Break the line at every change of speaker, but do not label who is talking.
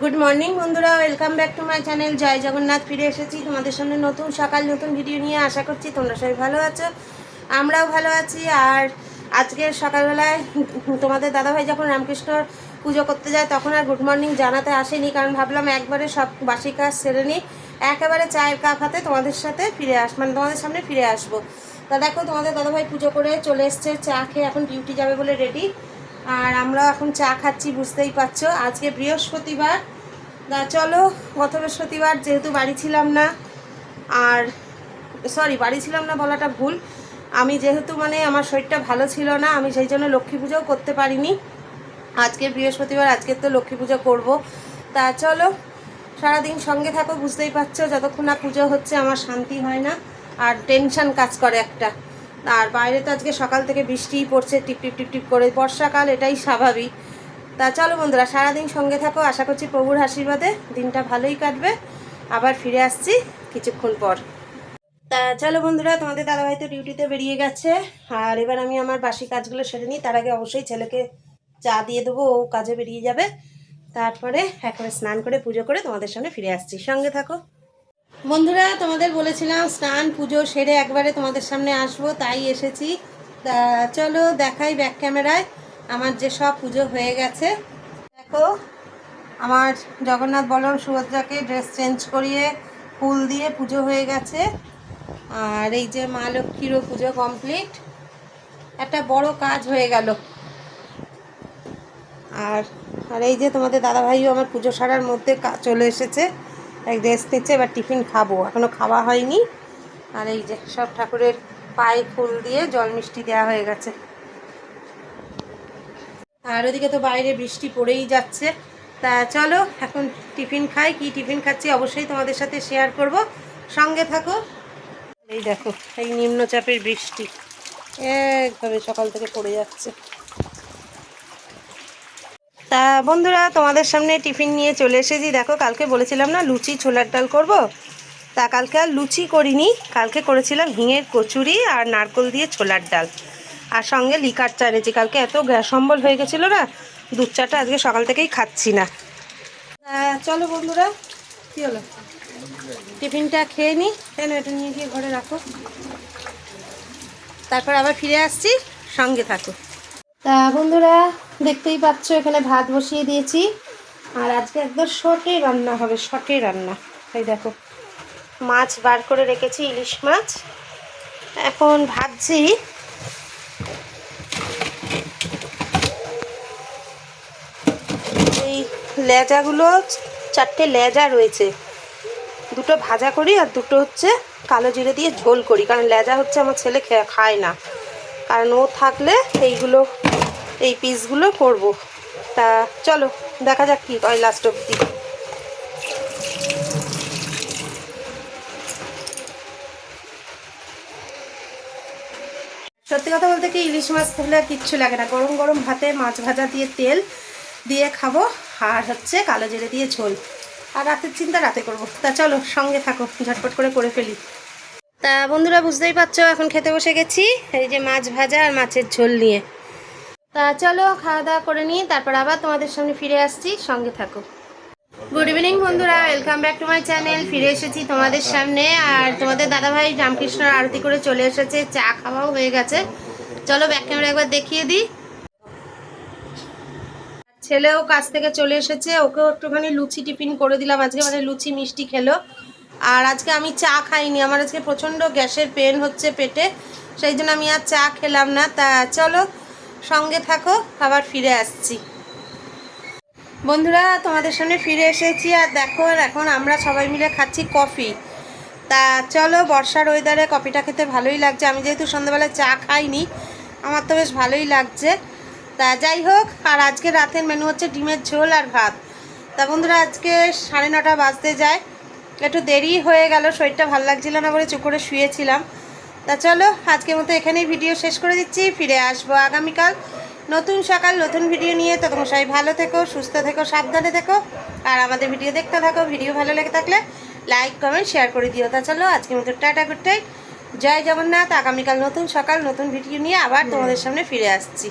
Good morning বন্ধুরা। Welcome back to my channel Jai Jagannath ফিরে এসেছি তোমাদের সামনে নতুন সকাল, নতুন ভিডিও নিয়ে। আশা করছি তোমরা সবাই ভালো আছো। আমরাও ভালো আছি। আর আজকের সকালবেলায় তোমাদের দাদাভাই যখন রামকৃষ্ণর পুজো করতে যায়, তখন আর গুড মর্নিং জানাতে আসেনি। কারণ ভাবলাম একবারে সব বাসি কাজ সেরে নিই। একেবারে চায়ের কাপ হাতে তোমাদের সাথে ফিরে আস মানে তোমাদের সামনে ফিরে আসব। তা দেখো, তোমাদের দাদাভাই পুজো করে চলে এসছে। চা খেয়ে এখন ডিউটি যাবে বলে রেডি আর আমরা এখন চা খাচ্ছি, বুঝতেই পারছ। আজকে বৃহস্পতিবার। তা চলো গত বৃহস্পতিবার যেহেতু বাড়ি ছিলাম না, আর সরি বাড়ি ছিলাম না বলাটা ভুল। আমি যেহেতু মানে আমার শরীরটা ভালো ছিল না, আমি সেই জন্য লক্ষ্মী পুজোও করতে পারিনি। আজকে বৃহস্পতিবার, আজকে তো লক্ষ্মী পুজো করব। তা চলো, সারাদিন সঙ্গে থাকো, বুঝতেই পারছ, যতক্ষণ না পুজো হচ্ছে, আমার শান্তি হয় না। আর টেনশন কাজ করে একটা। আর বাইরে তো আজকে সকাল থেকে বৃষ্টিই পড়ছে, টিপ টিপ টিপ টিপ করে বর্ষাকাল, এটাই স্বাভাবিক। তা চলো বন্ধুরা, সারাদিন সঙ্গে থাকো, আশা করছি প্রভুর আশীর্বাদে দিনটা ভালোই কাটবে। আবার ফিরে আসছি কিছুক্ষণ পর। তা চলো বন্ধুরা, তোমাদের দাদাভাই তো ডিউটিতে বেরিয়ে গেছে। আর এবার আমি আমার বাসি কাজগুলো সেরে নিই। তার আগে অবশ্যই ছেলেকে চা দিয়ে দেবো, ও কাজে বেরিয়ে যাবে। তারপরে একবারে স্নান করে, পুজো করে তোমাদের সামনে ফিরে আসছি। সঙ্গে থাকো। বন্ধুরা, তোমাদের বলেছিলাম স্নান, পুজো সেরে একবারে তোমাদের সামনে আসব, তাই এসেছি। তা চলো দেখাই ব্যাক ক্যামেরায় আমার যে সব পুজো হয়ে গেছে। দেখো, আমার জগন্নাথ বলরাম সুভদ্রাকে ড্রেস চেঞ্জ করিয়ে ফুল দিয়ে পুজো হয়ে গেছে। আর এই যে মা লক্ষ্মীরও পুজো কমপ্লিট একটা বড় কাজ হয়ে গেল। আর আর এই যে তোমাদের দাদাভাইও আমার পুজো সারার মধ্যে চলে এসেছে। এক ড্রেস নিচ্ছে এবার টিফিন খাব। এখনও খাওয়া হয়নি। আর এই যে সব ঠাকুরের পায়ে ফুল দিয়ে জল মিষ্টি দেওয়া হয়ে গেছে। আর ওদিকে তো বাইরে বৃষ্টি পড়েই যাচ্ছে। তা চলো, এখন টিফিন খাই। কি টিফিন খাচ্ছি অবশ্যই তোমাদের সাথে শেয়ার করব। সঙ্গে থাকো। এই দেখো, এই নিম্নচাপের বৃষ্টি। একভাবে সকাল থেকে পড়ে যাচ্ছে। তা বন্ধুরা, তোমাদের সামনে টিফিন নিয়ে চলে এসেছি। দেখো, কালকে বলেছিলাম না, লুচি, ছোলার ডাল করব। তা কালকে আর লুচি করিনি। কালকে করেছিলাম হিঙের কচুরি আর নারকোল দিয়ে ছোলার ডাল। আর সঙ্গে লিকার চা এনেছি। কালকে এত গ্যাস অম্বল হয়ে গেছিল না, দুধ চাটা আজকে সকাল থেকেই খাচ্ছি না। চলো বন্ধুরা, কী হলো? টিফিনটা খেয়ে নিই কেন এটা নিয়ে গিয়ে ঘরে রাখো। তারপর আবার ফিরে আসছি। সঙ্গে থাকো। তা বন্ধুরা দেখতেই পাচ্ছ, এখানে ভাত বসিয়ে দিয়েছি। আর আজকে একদম শর্টে রান্না হবে শর্টে রান্না। এই দেখো, মাছ বার করে রেখেছি, ইলিশ মাছ। এখন ভাবছি এই লেজাগুলো, চারটে লেজা রয়েছে। দুটো ভাজা করি আর দুটো হচ্ছে কালো জিরে দিয়ে ঝোল করি, কারণ লেজা হচ্ছে আমার ছেলে খায় না। কারণ ও থাকলে এইগুলো এই পিসগুলো করব। তা চলো, দেখা যাক কি হয় লাস্ট অব্দি সত্যি কথা বলতে কি, ইলিশ মাছ থাকলে কিচ্ছু লাগে না। গরম গরম ভাতে মাছ ভাজা দিয়ে তেল দিয়ে খাব, আর হচ্ছে কালো জিরে দিয়ে ঝোল। আর রাতের চিন্তা রাতে করব। তা চলো, সঙ্গে থাকো, ঝটপট করে করে ফেলি। তা বন্ধুরা, বুঝতেই পারছ, এখন খেতে বসে গেছি। এই যে মাছ ভাজা আর মাছের ঝোল নিয়ে। তা চলো খাওয়া দাওয়া করে নিই তারপর আবার তোমাদের সামনে ফিরে আসছি। সঙ্গে থাকো। গুড ইভিনিং বন্ধুরা welcome back to my channel ফিরে এসেছি তোমাদের সামনে। আর তোমাদের দাদাভাই রামকৃষ্ণর আরতি করে চলে এসেছে। চা খাওয়াও হয়ে গেছে। চলো ব্যাক ক্যামেরা একবার দেখিয়ে দিই। ছেলেও কাজ থেকে চলে এসেছে। ওকেও একটুখানি লুচি টিফিন করে দিলাম। আজকে মানে লুচি মিষ্টি খেলো। আর আজকে আমি চা খাইনি। আমার আজকে প্রচণ্ড গ্যাসের পেন হচ্ছে পেটে। সেই জন্য আমি আর চা খেলাম না। তা চলো সঙ্গে থাকো, আবার ফিরে আসছি। বন্ধুরা, তোমাদের সামনে ফিরে এসেছি, আর দেখো এখন আমরা সবাই মিলে খাচ্ছি কফি। তা চলো, বর্ষার ওয়েদারে কফিটা খেতে ভালোই লাগছে। আমি যেহেতু সন্ধ্যাবেলায় চা খাইনি, আমার তো বেশ ভালোই লাগছে। তা যাই হোক, আর আজকে রাতের মেনু হচ্ছে ডিমের ঝোল আর ভাত। তা বন্ধুরা, আজকে সাড়ে নটা বাজতে যায়। একটু দেরি হয়ে গেল, শরীরটা ভালো লাগছিল না বলে চুপ করে শুয়েছিলাম। তা চলো, আজকের মতো এখানেই ভিডিও শেষ করে দিচ্ছি। ফিরে আসব আগামীকাল। নতুন সকাল, নতুন ভিডিও নিয়ে। তো তোমার সবাই ভালো থেকো, সুস্থ থেকো, সাবধানে থেকো। আর আমাদের ভিডিও দেখতে থাকো ভিডিও ভালো লেগে থাকলে লাইক কমেন্ট শেয়ার করে দিও। তা চলো আজকে মতো টাটা গুড জয় জগন্নাথ, আগামীকাল নতুন সকাল, নতুন ভিডিও নিয়ে আবার তোমাদের সামনে ফিরে আসছি।